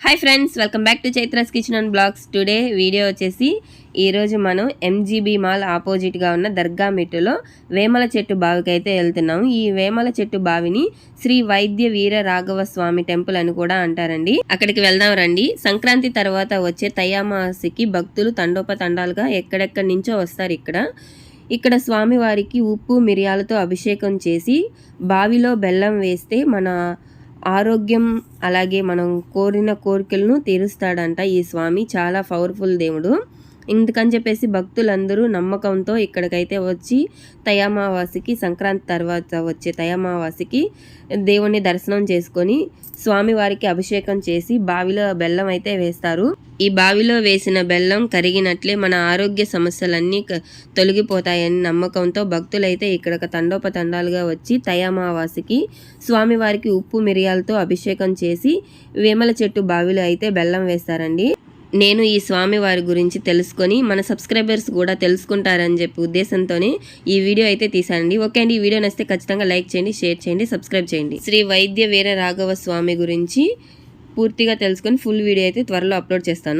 Hi friends welcome back to Chaitra's kitchen and blogs today video వచ్చేసి ఈరోజు మనం MGB mall ఆపోజిట్గా ఉన్న దర్గా మిట్టులో వేమల చెట్టు బావికి అయితే వెళ్తున్నాం ఈ వేమల చెట్టు బావిని శ్రీ వైద్య వీర రాఘవ స్వామి టెంపుల్ అని కూడా అంటారండి. అక్కడికి వెళ్దాం రండి. సంక్రాంతి తర్వాత వచ్చే తయామాసికి భక్తులు తండోపతండాలుగా ఎక్కడెక్కడి నుంచో వస్తారు ఇక్కడ. ఇక్కడ స్వామివారికి ఉప్పు మిరియాలతో అభిషేకం చేసి బావిలో బెల్లం వేస్తే మన ఆరోగ్యం అలాగే మనం కోరిన కోరికలను తీరుస్తాడంట ఈ స్వామి. చాలా పవర్ఫుల్ దేవుడు. ఇందుకని చెప్పేసి భక్తులందరూ నమ్మకంతో ఇక్కడికైతే వచ్చి తయామావాసికి సంక్రాంతి తర్వాత వచ్చే తయామావాసికి దేవుణ్ణి దర్శనం చేసుకొని స్వామివారికి అభిషేకం చేసి బావిలో బెల్లం అయితే వేస్తారు. ఈ బావిలో వేసిన బెల్లం కరిగినట్లే మన ఆరోగ్య సమస్యలన్నీ తొలగిపోతాయని నమ్మకంతో భక్తులైతే ఇక్కడ తండోపతండాలుగా వచ్చి తయామావాసికి స్వామివారికి ఉప్పు మిరియాలతో అభిషేకం చేసి వేమల చెట్టు బావిలో అయితే బెల్లం వేస్తారండి. నేను ఈ స్వామి వారి గురించి తెలుసుకొని మన సబ్స్క్రైబర్స్ కూడా తెలుసుకుంటారని చెప్పి ఉద్దేశంతోనే ఈ వీడియో అయితే తీసానండి ఓకే అండి ఈ వీడియో నచ్చితే ఖచ్చితంగా లైక్ చేయండి షేర్ చేయండి సబ్స్క్రైబ్ చేయండి. శ్రీ వైద్య వీర రాఘవ స్వామి గురించి పూర్తిగా తెలుసుకొని ఫుల్ వీడియో అయితే త్వరలో అప్లోడ్ చేస్తాను.